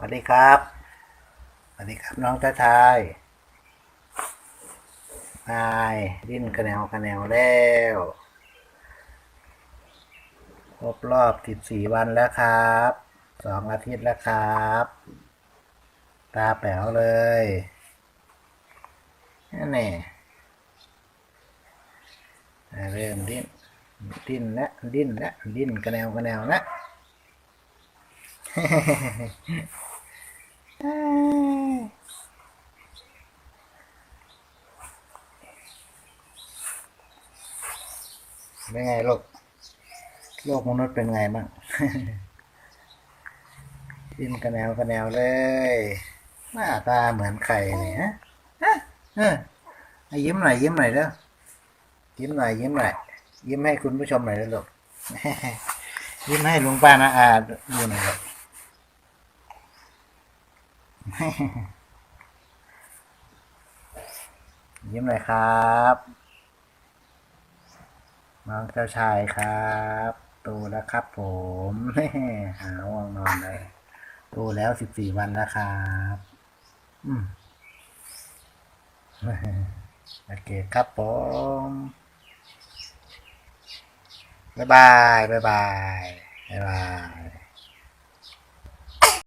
สวัสดีครับสวัสดีครับน้องจ้าชายนายดิ้นกระแนวกระแนวแล้วครบรอบสิบสี่วันแล้วครับสองอาทิตย์แล้วครับ ตาแป๋วเลยนั่นแน่อ่าเริ่มดิ้นดิ้นและดิ้นและดิ้นกระแนวกระแนวและ เป็นไงโลก โลกมนุษย์เป็นไงบ้างดิ้นกระแนวกระแนวเลย หน้าตาเหมือนไข่เนี่ยฮะฮะเอออะยิ้มหน่อยยิ้มหน่อยเด้อยิ้มหน่อยยิ้มหน่อยยิ้มให้คุณผู้ชมหน่อยเด้อลูกยิ้มให้ลุงป้านะอาดูหน่อยลูกยิ้มหน่อยครับ น้องเจ้าชายครับโตแล้วครับ ผมหาว่างนอนเลยโตแล้วสิบสี่วันแล้วครับอืมโอเคครับผมบ๊ายบายบ๊ายบายบ๊ายบาย